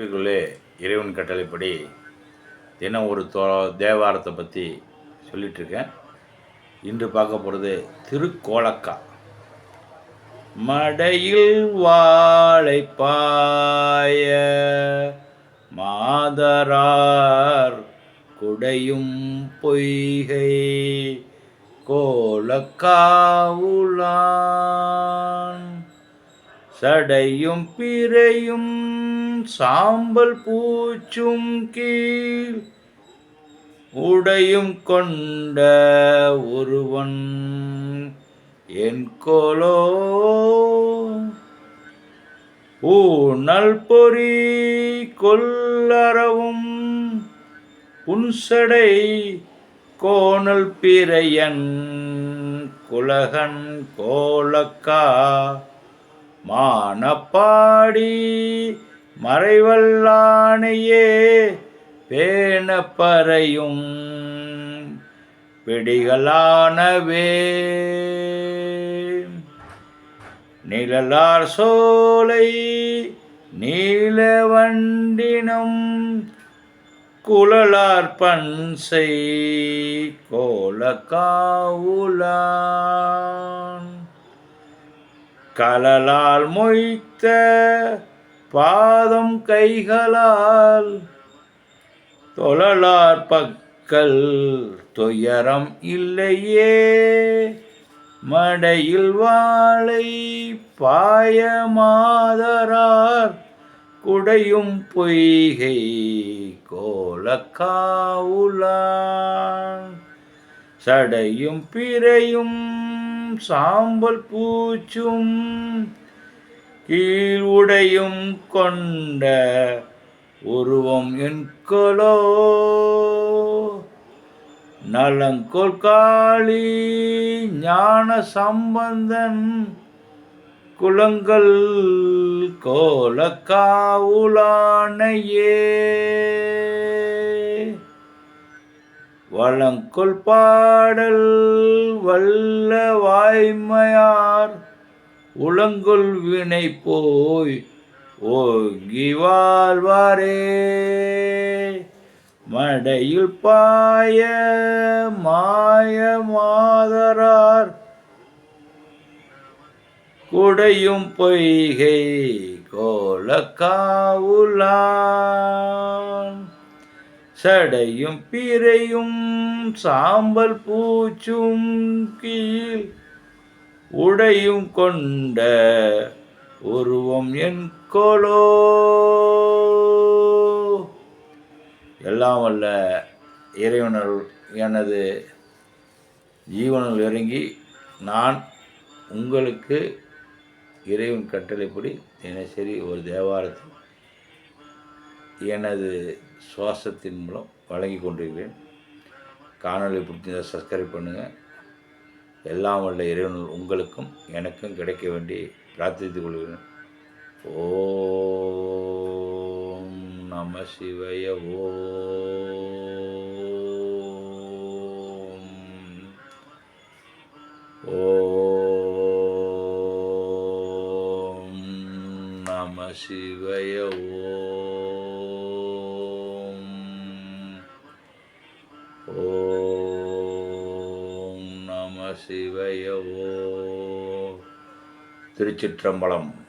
வீட்டுக்குள்ளே இறைவன் கட்டளைப்படி தினம் ஒரு தோ தேவாரத்தை பற்றி சொல்லிகிட்ருக்கேன் இன்று பார்க்க போகிறது திருக்கோலக்கா. மடையில் வாழைப்பாய மாதரார் குடையும் பொய்கை கோலக்காவுளான் சடையும் பிறையும் சாம்பல் பூச்சும் கீழ் உடையும் கொண்ட ஒருவன். என் கோலோ ஊனல் பொறி கொல்லறவும் புன்சடை கோணல் பிறையன் குலகன் கோலக்கா. மானப்பாடி மறைவல்லானையே பேணப்பறையும் பிடிகளானவே. நிழலார் சோலை நீல வண்டினம் குழலார் பன்சை கோலக்காவுலான் கலலால் மொய்த்த பாதம் கைகளால் தொழலார் பக்கல் துயரம் இல்லையே. மடையில் வாழை பாயமாதரார் குடையும் பொய்கை கோலக்காவுலான். சடையும் பிறையும் சாம்பல் பூச்சும் கீழ் உடையும் கொண்ட உருவம் என்கொலோ நலங்கொல் காளி ஞான சம்பந்தன் குலங்கள் கோலக்காவுலானையே வளங்கொல் பாடல் வல்ல வாய்மையார் உளங்குள் வீணை போய் ஓங்கி வாழ்வாரே. மடையில் பாய மாய மாதரார் குடையும் பொய்கை கோலக்காவுலான். சடையும் பிறையும் சாம்பல் பூச்சும் கீழ் உடையும் கொண்ட உருவம் என் கோலோ. எல்லாம் வல்ல இறைவனர் எனது ஜீவனில் இறங்கி நான் உங்களுக்கு இறைவன் கட்டளைப்படி தினசரி ஒரு தேவாரத்தை எனது சுவாசத்தின் மூலம் வழங்கி கொண்டிருக்கிறேன். காணொலி பிடிச்சிருந்தா சப்ஸ்கிரைப் பண்ணுங்கள் எல்லாம் உள்ள இறைவன் உங்களுக்கும் எனக்கும் கிடைக்க வேண்டி பிரார்த்தித்துக் கொள்கிறேன். ஓம் நம சிவய ஓம். ஓம் நம சிவய ஓம். ஓம் திருச்சிற்றம்பலம்.